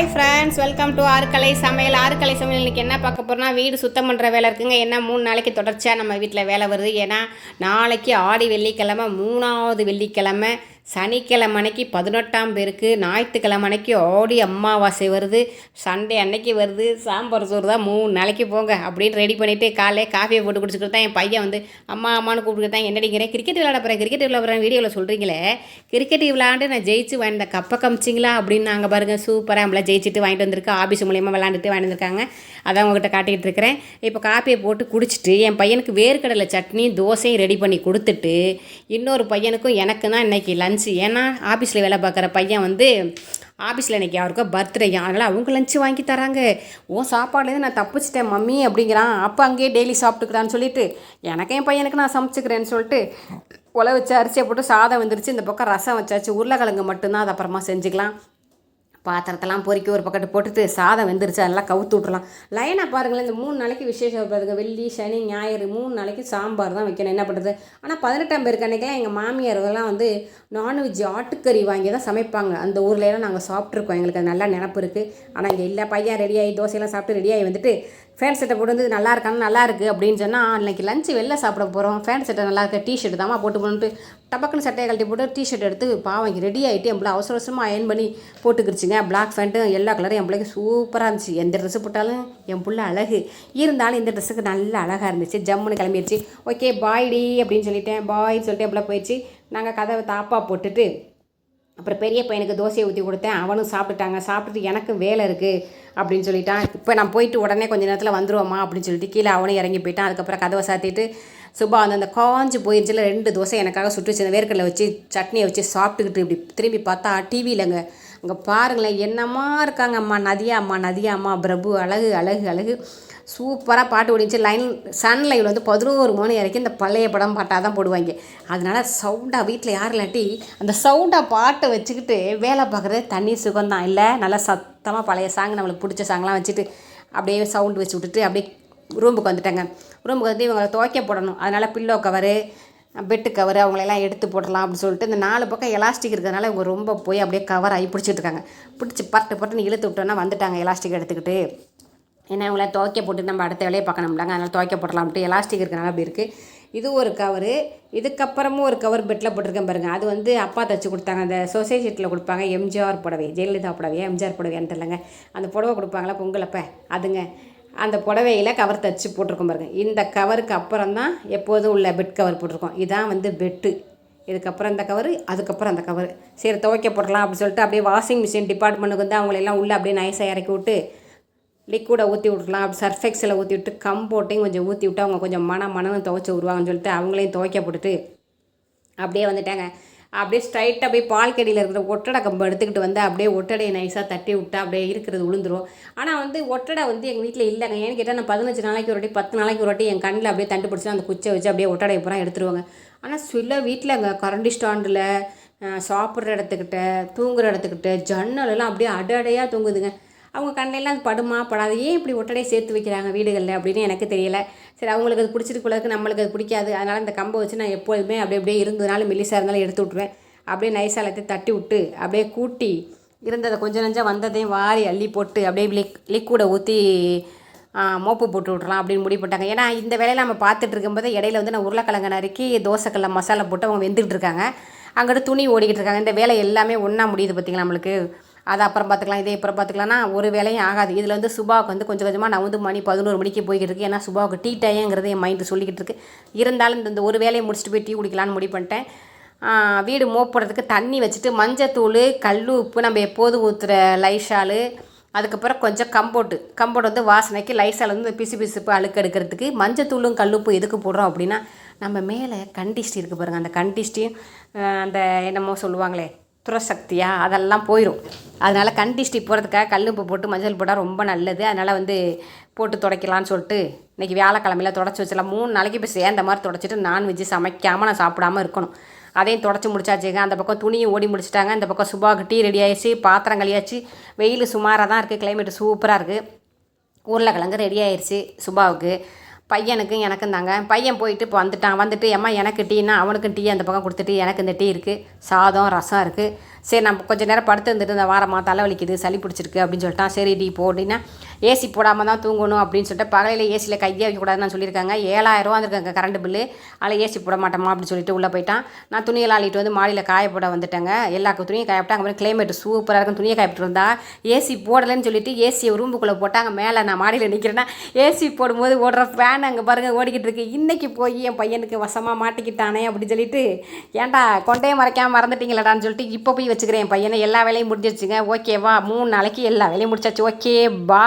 Hi friends welcome to ஆறுக்கலை சமையல். ஆறுக்கலை சமையல் இன்றைக்கி என்ன பார்க்க போகிறோம்னா வீடு சுத்தம் பண்ணுற வேலை இருக்குங்க. என்ன மூணு நாளைக்கு தொடர்ச்சியாக நம்ம வீட்டில் வேலை வருது. ஏன்னா நாளைக்கு ஆடி வெள்ளிக்கிழமை மூணாவது வெள்ளிக்கிழமை சனிக்கிழமை பதினெட்டாம் பேருக்கு ஞாயிற்றுக்கிழமை ஓடி ஆடி வருது சண்டே அன்னைக்கு வருது சாம்பார் சோறு தான் மூணு நாளைக்கு போங்க அப்படின்னு ரெடி பண்ணிவிட்டு காலையே காஃபியை போட்டு குடிச்சிக்கிட்டு தான் என் பையன் வந்து அம்மா அம்மான்னு கூப்பிட்டு தான் என்னடிங்கிறேன் கிரிக்கெட் விளாட போகிறேன் கிரிக்கெட் விளாட போகிறேன் வீடியோவில் சொல்கிறீங்களே கிரிக்கெட் விளாண்டு நான் ஜெயிச்சு வாங்கின கப்பை கமிச்சிங்களா அப்படின்னு நாங்கள் பாருங்கள் சூப்பராக நம்மள ஜெயிச்சுட்டு வாங்கிட்டு வந்திருக்கோம் ஆஃபீஸ் மூலியமாக விளாண்டுட்டு வாங்கிட்டு வந்திருக்காங்க அதான் உங்ககிட்ட காட்டிகிட்டு இருக்கிறேன். இப்போ காப்பியை போட்டு குடிச்சிட்டு என் பையனுக்கு வேர்க்கடலை சட்னி தோசையும் ரெடி பண்ணி கொடுத்துட்டு இன்னொரு பையனுக்கும் எனக்கு தான் இன்றைக்கி இல்லை ஏன்னா ஆஃபீஸில் வேலை பார்க்குற பையன் வந்து ஆஃபீஸில் இன்றைக்கி அவருக்கோ பர்த்டே அதனால் அவங்க லஞ்சு வாங்கி தராங்க. ஓ சாப்பாடுலேருந்து நான் தப்பிச்சிட்டேன் மம்மி அப்படிங்கிறான். அப்போ அங்கேயே டெய்லி சாப்பிட்டுக்கிறான்னு சொல்லிட்டு எனக்கு என் பையனுக்கு நான் சமைச்சிக்கிறேன்னு சொல்லிட்டு உலை வச்சு அரிசியை போட்டு சாதம் வந்துருச்சு. இந்த பக்கம் ரசம் வச்சாச்சு. உருளைக்கிழங்கு மட்டும்தான் அது அப்புறமா செஞ்சுக்கலாம். பாத்திரத்தெல்லாம் பொறுக்கி ஒரு பக்கத்து போட்டுட்டு சாதம் வெந்துருச்சு அதெல்லாம் கவுத்து விட்றலாம் லைனாக பாருங்களேன் இந்த மூணு நாளைக்கு விசேஷம் பாருங்க. வெள்ளி சனி ஞாயிறு மூணு நாளைக்கு சாம்பார் தான் வைக்கணும். என்ன பண்ணுறது ஆனால் பதினெட்டாம் பேருக்கு அன்றைக்கெல்லாம் எங்கள் மாமியார்கள்லாம் வந்து நான்வெஜ் ஆட்டுக்கறி வாங்கி தான் சமைப்பாங்க. அந்த ஊர்லலாம் நாங்கள் சாப்பிட்ருக்கோம் எங்களுக்கு அது நல்லா நினப்பு இருக்குது ஆனால் இங்கே இல்லை பையன் ரெடியாகி தோசையெல்லாம் சாப்பிட்டு ரெடியாகி வந்துட்டு ஃபேன் செட்டை போட்டு வந்து நல்லா இருக்கான்னு நல்லா இருக்குது அப்படின்னு சொன்னால் இன்றைக்கி லஞ்சு வெளில சாப்பிட போகிறோம் ஃபேன் செட்டை நல்லா இருக்க. டிஷர்ட் தாம்மா போட்டு போட்டு டபக்குன்னு சட்டையை கழட்டி போட்டு டிஷர்ட் எடுத்து பாவம் ரெடி ஆகிட்டு என் பிள்ளை அவசர அவசரமாக அயன் பண்ணி போட்டுக்கிடுச்சிங்க பிளாக் ஃபேண்ட்டு எல்லா கலரும் என் பிள்ளைக்கு சூப்பராக இருந்துச்சு. எந்த ட்ரெஸ்ஸு போட்டாலும் என் பிள்ளை அழகு. இருந்தாலும் இந்த ட்ரெஸ்ஸுக்கு நல்ல அழகாக இருந்துச்சு. ஜம்முன்னு கிளம்பிடுச்சு ஓகே பாய்டி அப்படின்னு சொல்லிட்டேன். பாய் சொல்லிட்டு என் பிள்ளை போயிடுச்சு. நாங்கள் கதவை தாப்பாக போட்டுட்டு அப்புறம் பெரிய பையனுக்கு தோசையை ஊற்றி கொடுத்தேன். அவனும் சாப்பிட்டுட்டாங்க. சாப்பிட்டுட்டு எனக்கும் வேலை இருக்குது அப்படின்னு சொல்லிட்டான். இப்போ நான் போயிட்டு உடனே கொஞ்ச நேரத்தில் வந்துடுவோமா அப்படின்னு சொல்லிட்டு கீழே அவனும் இறங்கி போயிட்டான். அதுக்கப்புறம் கதவை சாத்திட்டு சுபா வந்து அந்த காஞ்சு போயிருச்சுல ரெண்டு தோசை எனக்காக சுட்டு வச்சு வேர்க்கடலை வச்சு சட்னியை வச்சு சாப்பிட்டுக்கிட்டு இப்படி திரும்பி பார்த்தா டிவியிலங்க அங்கே பாருங்களேன் என்னம்மா இருக்காங்க அம்மா நதியா அம்மா நதியா அம்மா பிரபு அழகு அழகு அழகு. சூப்பராக பாட்டு ஓடிச்சு. லைன் சன் லைவில் வந்து பதினோரு மணி வரைக்கும் இந்த பழைய படம் பாட்டாக தான் போடுவாங்க. அதனால சவுண்டாக வீட்டில் யாரும் இல்லாட்டி அந்த சவுண்டாக பாட்டை வச்சுக்கிட்டு வேலை பார்க்குறது தண்ணி சுகம்தான். இல்லை நல்லா சத்தமாக பழைய சாங் நம்மளுக்கு பிடிச்ச சாங்லாம் வச்சுட்டு அப்படியே சவுண்டு வச்சு விட்டுட்டு அப்படியே ரூமுக்கு வந்துட்டாங்க. ரூமுக்கு வந்து இவங்களை துவைக்க போடணும். அதனால் பில்லோ கவரு பெட்டு கவர் அவங்களெல்லாம் எடுத்து போடலாம் அப்படின்னு சொல்லிட்டு இந்த நாலு பக்கம் எலாஸ்டிக் இருக்கிறதுனால இவங்க ரொம்ப போய் அப்படியே கவர் ஆகி பிடிச்சிட்டு இருக்காங்க. பிடிச்சி பட்டு பட்டுன்னு இழுத்து விட்டோன்னா வந்துட்டாங்க எலாஸ்டிக் எடுத்துக்கிட்டு. ஏன்னா இவங்கள துவைக்க போட்டு நம்ம அடுத்த வேலையை பார்க்கணும்லாங்க அதனால் துவைக்க போடலாம்ட்டு எலாஸ்டிக் இருக்கிறனால அப்படி இருக்குது இது ஒரு கவரு இதுக்கப்புறமும் ஒரு கவர் பெட்டில் போட்டிருக்கேன் பாருங்கள் அது வந்து அப்பா தைச்சி கொடுத்தாங்க. அந்த சொசைட்டியில் கொடுப்பாங்க எம்ஜிஆர் புடவை ஜெயலலிதா புடவையா எம்ஜிஆர் புடவையான்னு தெரிலங்க அந்த புடவை கொடுப்பாங்களா? பொங்கலப்ப. அதுங்க அந்த புடவையில் கவர் தைச்சி போட்டிருக்கோம் பாருங்கள் இந்த கவருக்கு அப்புறம் தான் எப்போதும் உள்ள பெட் கவர் போட்டிருக்கோம். இதான் வந்து பெட்டு இதுக்கப்புறம் இந்த கவர் அதுக்கப்புறம் அந்த கவர் சரி துவைக்க போடலாம் அப்படின்னு சொல்லிட்டு அப்படியே வாஷிங் மிஷின் டிபார்ட்மெண்ட்டுக்கு வந்து அவங்களெல்லாம் உள்ளே அப்படியே நைஸாக இறக்கி விட்டு லிக்விடை ஊற்றி விட்றலாம் அப்படி சர்ஃபெக்ஸில் ஊற்றி விட்டு கம்போட்டையும் கொஞ்சம் ஊற்றி விட்டு அவங்க கொஞ்சம் மன மனம் துவைச்சி விடுவாங்கன்னு சொல்லிட்டு அவங்களையும் துவைக்க போட்டுட்டு அப்படியே வந்துட்டாங்க. அப்படியே ஸ்ட்ரைட்டாக போய் பால் கடியில் இருக்கிற ஒட்டடை கம்பு எடுத்துக்கிட்டு வந்து அப்படியே ஒட்டடையை நைஸாக தட்டி விட்டா அப்படியே இருக்கிறது விழுந்துரும் ஆனால் வந்து ஒட்டடை வந்து எங்கள் வீட்டில் இல்லைங்க. ஏன்னு கேட்டால் நான் பதினஞ்சு நாளைக்கு ஒரு வாட்டி பத்து நாளைக்கு ஒரு வாட்டி என் கண்ணில் அப்படியே தண்டு பிடிச்சி அந்த குச்சை வச்சு அப்படியே ஒட்டடையை பூரா எடுத்துருவாங்க. ஆனால் சில வீட்டில் அங்கே கரண்டி ஸ்டாண்டில் சாப்பிட்ற இடத்துக்கிட்ட தூங்குற இடத்துக்கிட்ட ஜன்னலெல்லாம் அப்படியே அடடையாக தூங்குதுங்க. அவங்க கண்ணையெல்லாம் அது படுமா படாது. ஏன் இப்படி ஒட்டடையை சேர்த்து வைக்கிறாங்க வீடுகளில் அப்படின்னு எனக்கு தெரியல. சரி அவங்களுக்கு அது பிடிச்சிருக்குள்ளதுக்கு நம்மளுக்கு அது பிடிக்காது. அதனால் இந்த கம்பை வச்சு நான் எப்போதுமே அப்படியே அப்படியே இருந்ததுனால மெல்லிசாக இருந்தாலும் எடுத்து விட்ருவேன் அப்படியே நைஸாக எல்லாத்தையும் தட்டி விட்டு அப்படியே கூட்டி இருந்ததை கொஞ்சம் நஞ்சம் வந்ததையும் வாரி அள்ளி போட்டு அப்படியே லிக் லிக்விடை ஊற்றி மோப்பு போட்டு விட்றலாம் அப்படின்னு முடிவு பண்ணிட்டாங்க. ஏன்னா இந்த வேலையில் நம்ம பார்த்துட்டு இருக்கும்போது இடையில வந்து நான் உருளைக்கிழங்க நறுக்கி தோசைக்கல்ல மசாலா போட்டு அவங்க வெந்துகிட்டு இருக்காங்க. அங்கிட்டு துணி ஓடிக்கிட்டு இருக்காங்க. இந்த வேலை எல்லாமே ஒன்றா முடியுது பார்த்திங்களா நம்மளுக்கு? அதை அப்புறம் பார்த்துக்கலாம் இதே அப்புறம் பார்த்துக்கலாம்னா ஒரு வேலையும் ஆகாது. இதில் வந்து சுபாவுக்கு வந்து கொஞ்சம் கொஞ்சமாக நான் வந்து மணி பதினோரு மணிக்கு போய்கிட்டு இருக்கு ஏன்னா சுபாவுக்கு டீ டைங்கிறது என் மைண்டு சொல்லிக்கிட்டு இருக்கு. இருந்தாலும் இந்த ஒரு வேலையை முடிச்சுட்டு போய் டீ குடிக்கலான்னு முடிவு பண்ணிட்டேன். வீடு மோப்படுறதுக்கு தண்ணி வச்சுட்டு மஞ்சத்தூள் கல் உப்பு நம்ம எப்போது ஊற்றுற லைஷாலு அதுக்கப்புறம் கொஞ்சம் கம்போட்டு. கம்போட்டு வந்து வாசனைக்கு லைசால் வந்து பிசு பிசுப்பு அழுக்கு எடுக்கிறதுக்கு மஞ்சத்தூளும் கல்லுப்பு எதுக்கு போடுறோம் அப்படின்னா நம்ம மேலே கண்டிஷ்டி இருக்குது பாருங்கள் அந்த கண்டிஷ்டியும் அந்த என்னமோ சொல்லுவாங்களே துரசக்தியா அதெல்லாம் போயிடும் அதனால் கண்டிஷ்டி போகிறதுக்காக கல்லுப்பு போட்டு மஞ்சள் போட்டால் ரொம்ப நல்லது. அதனால் வந்து போட்டு துடைக்கலான்னு சொல்லிட்டு இன்றைக்கி வியாழக்கிழமையில் தொடச்சி வச்சிடலாம். மூணு நாளைக்கு இப்போ சேர்ந்த மாதிரி தொடச்சிட்டு நான்வெஜ்ஜு சமைக்காமல் நான் சாப்பிடாம இருக்கணும். அதையும் தொடச்சி முடிச்சாச்சுங்க. அந்த பக்கம் துணியும் ஓடி முடிச்சிட்டாங்க. இந்த பக்கம் சுபாவுக்கு டீ ரெடி ஆயிடுச்சு. பாத்திரம் கழியாச்சு வெயில் சுமாராக தான் இருக்குது கிளைமேட் சூப்பராக இருக்குது உருளைக்கிழங்கு ரெடி ஆயிடுச்சு சுபாவுக்கு. பையனுக்கும் எனக்கும் தாங்க. பையன் போயிட்டு இப்போ வந்துட்டான். வந்துட்டு அம்மா எனக்கு டீனா அவனுக்கும் டீ அந்த பக்கம் கொடுத்துட்டு எனக்கு இந்த டீ இருக்குது சாதம் ரசம் இருக்குது சரி நம்ம கொஞ்சம் நேரம் படுத்து இருந்துட்டு இந்த வாரமாக தலைவலிக்குது சளி பிடிச்சிருக்கு அப்படின்னு சொல்லிட்டான். சரி டீ போட்டின்னா ஏசி போடாமல் தான் தூங்கணும் அப்படின்னு சொல்லிட்டு பகலையில் ஏசியில் கையே வைக்கக்கூடாதுன்னு சொல்லியிருக்காங்க. ஏழாயிரரூவா வந்துருக்காங்க கரண்ட் பில்லு அதில் ஏசி போட மாட்டோமா அப்படின்னு சொல்லிட்டு உள்ளே போயிட்டான். நான் துணியெல்லாம் அள்ளிட்டு வந்து மாடியில் காயப்போட வந்துட்டேங்க. எல்லா துணியும் காயப்பட்டா அங்கே கிளைமேட் சூப்பராக இருக்கும். துணியை காயப்பட்டு இருந்தா ஏசி போடலைன்னு சொல்லிட்டு ஏசியை ரூமுக்குள்ளே போட்டாங்க. மேலே நான் மாடியில் நிற்கிறேன்னா ஏசி போடும்போது ஓடுற ஃபேன் அங்கே பாருங்கள் ஓடிக்கிட்டு இருக்கு. இன்றைக்கி போய் என் பையனுக்கு வசமாக மாட்டிக்கிட்டானே அப்படின்னு சொல்லிட்டு ஏன்டா கொண்டே மறைக்காமல் மறந்துட்டீங்களடான்னு சொல்லிட்டு இப்போ போய் வச்சுக்கிறேன் என் பையனை. எல்லா வேலையும் முடிஞ்சிருச்சுங்க. ஓகேவா? மூணு நாளைக்கு எல்லா வேலையும் முடிச்சாச்சு. ஓகே பா